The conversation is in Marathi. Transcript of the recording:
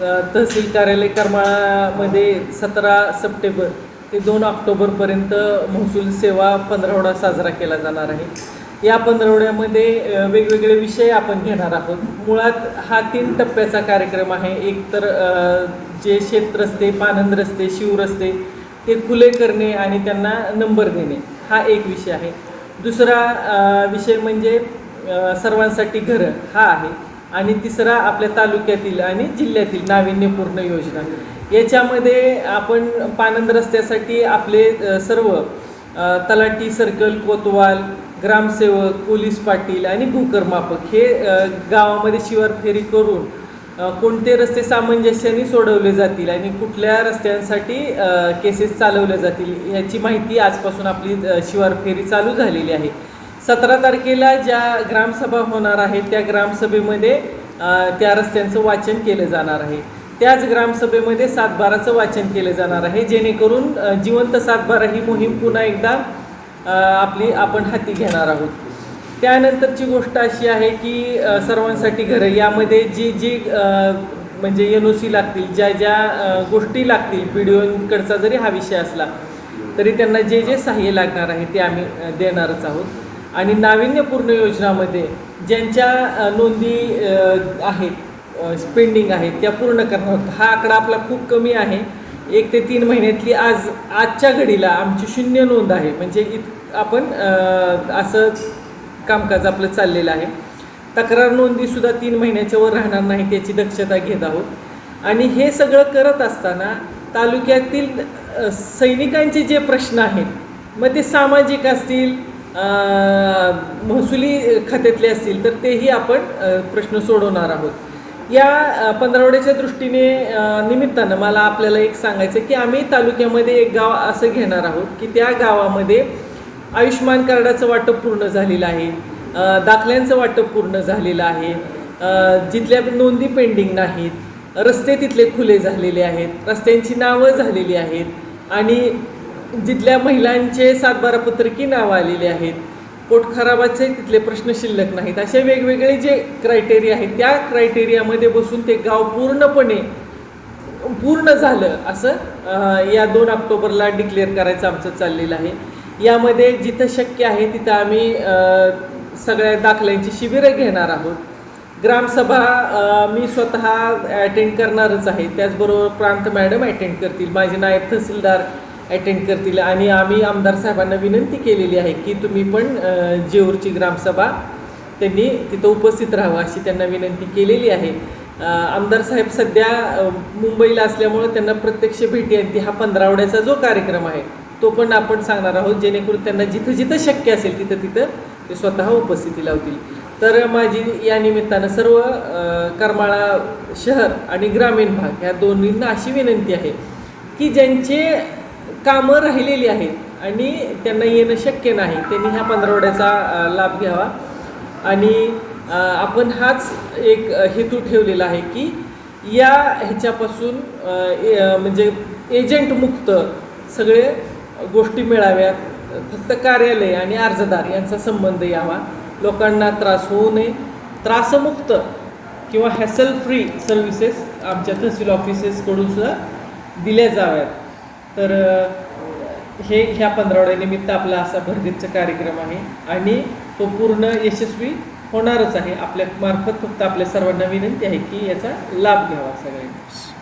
तहसील कार्यालय करमाळामध्ये सतरा सप्टेंबर ते दोन ऑक्टोबरपर्यंत महसूल सेवा पंधरवडा साजरा केला जाणार आहे. या पंधरवड्यामध्ये वेगवेगळे विषय आपण घेणार आहोत. मुळात हा तीन टप्प्याचा कार्यक्रम आहे. एक तर जे शेतरस्ते पानंद रस्ते शिवरस्ते ते खुले करणे आणि त्यांना नंबर देणे हा एक विषय आहे. दुसरा विषय म्हणजे सर्वांसाठी घरं हा आहे. आणि तिसरा आपल्या तालुक्यातील आणि जिल्ह्यातील नाविन्यपूर्ण योजना. याच्यामध्ये आपण पानंद रस्त्यासाठी आपले सर्व तलाटी तलाठी सर्कल कोतवाल ग्रामसेवक पोलीस पाटील आणि भूकरमापक हे गावामध्ये शिवार फेरी करून कोणते रस्ते सामंजस्याने सोडवले जातील आणि कुठल्या रस्त्यांसाठी केसेस चालवल्या जातील याची माहिती आजपासून आपली शिवार फेरी चालू झालेली आहे. सतरा तारखेला ज्या ग्रामसभा होणार आहेत त्या ग्रामसभेमध्ये त्या रस्त्यांचं वाचन केलं जाणार आहे. त्याच ग्रामसभेमध्ये सातबाराचं वाचन केलं जाणार आहे जेणेकरून जिवंत सातबारा ही मोहीम पुन्हा एकदा आपली आपण हाती घेणार आहोत. त्यानंतरची गोष्ट अशी आहे की सर्वांसाठी घरं यामध्ये जी जी म्हणजे एन ओ सी लागतील ज्या ज्या गोष्टी लागतील पी डी ओकडचा जरी हा विषय असला तरी त्यांना जे जे सहाय्य लागणार आहे ते आम्ही देणारच आहोत. आणि नाविन्यपूर्ण योजनामध्ये ज्यांच्या नोंदी आहेत स्पेंडिंग आहेत त्या पूर्ण करणार आहोत. हा आकडा आपला खूप कमी आहे. एक ते तीन महिन्यातली आज आजच्या घडीला आमची शून्य नोंद आहे. म्हणजे इत आपण असं कामकाज आपलं चाललेलं आहे. तक्रार नोंदीसुद्धा तीन महिन्याच्या वर राहणार नाही त्याची दक्षता घेत आहोत. आणि हे सगळं करत असताना तालुक्यातील सैनिकांचे जे प्रश्न आहेत मग ते सामाजिक असतील महसुली खात्यातले असतील तर तेही आपण प्रश्न सोडवणार आहोत. या पंधरावड्याच्या दृष्टीने निमित्तानं मला आपल्याला एक सांगायचं की आम्ही तालुक्यामध्ये एक गाव असं घेणार आहोत की त्या गावामध्ये आयुष्यमान कार्डाचं वाटप पूर्ण झालेलं आहे दाखल्यांचं वाटप पूर्ण झालेलं आहे जिथल्या नोंदी पेंडिंग नाहीत रस्ते तिथले खुले झालेले आहेत रस्त्यांची नावं झालेली आहेत आणि जिथल्या महिलांचे सातबारा पत्रकी नावं आलेली आहेत. पोट खराबाचे तिथले प्रश्न शिल्लक नाहीत. असे वेगवेगळे जे क्रायटेरिया आहेत त्या क्रायटेरियामध्ये बसून ते गाव पूर्णपणे पूर्ण झालं असं या दोन ऑक्टोबरला डिक्लेअर करायचं आमचं चाललेलं आहे. यामध्ये जिथं शक्य आहे तिथं आम्ही सगळ्या दाखल्यांची शिबिरं घेणार आहोत. ग्रामसभा मी स्वतः अटेंड करणारच आहे. त्याचबरोबर प्रांत मॅडम अटेंड करतील. माझे नायब तहसीलदार अटेंड करतील. आणि आम्ही आमदार साहेबांना विनंती केलेली आहे की तुम्ही पण जेऊरची ग्रामसभा त्यांनी तिथं उपस्थित राहावं अशी त्यांना विनंती केलेली आहे. आमदार साहेब सध्या मुंबईला असल्यामुळं त्यांना प्रत्यक्ष भेटी आणि हा पंधरावड्याचा जो कार्यक्रम आहे तो पण आपण सांगणार आहोत. जेणेकरून त्यांना जिथं जिथं शक्य असेल तिथं तिथं ते स्वतः उपस्थिती लावतील. तर माझी या निमित्तानं सर्व करमाळा शहर आणि ग्रामीण भाग ह्या दोन्हींना अशी विनंती आहे की ज्यांचे कामं राहिलेली आहेत आणि त्यांना येणं शक्य नाही. त्यांनी ह्या पंधरवड्याचा लाभ घ्यावा. आणि आपण हाच एक हेतू ठेवलेला आहे की या ह्याच्यापासून ए- म्हणजे एजंट मुक्त सगळे गोष्टी मिळाव्यात. फक्त कार्यालय आणि अर्जदार यांचा संबंध यावा. लोकांना त्रास होऊ नये. त्रासमुक्त किंवा हॅसल फ्री सर्व्हिसेस आमच्या तहसील ऑफिसेसकडून सुद्धा दिल्या जाव्यात. तर हे ह्या पंधरावड्यानिमित्त आपला असा भरगच्च कार्यक्रम आहे. आणि तो पूर्ण यशस्वी होणारच आहे. आपल्या मार्फत फक्त आपल्या सर्वांना विनंती आहे की याचा लाभ घ्यावा सगळ्यांनी.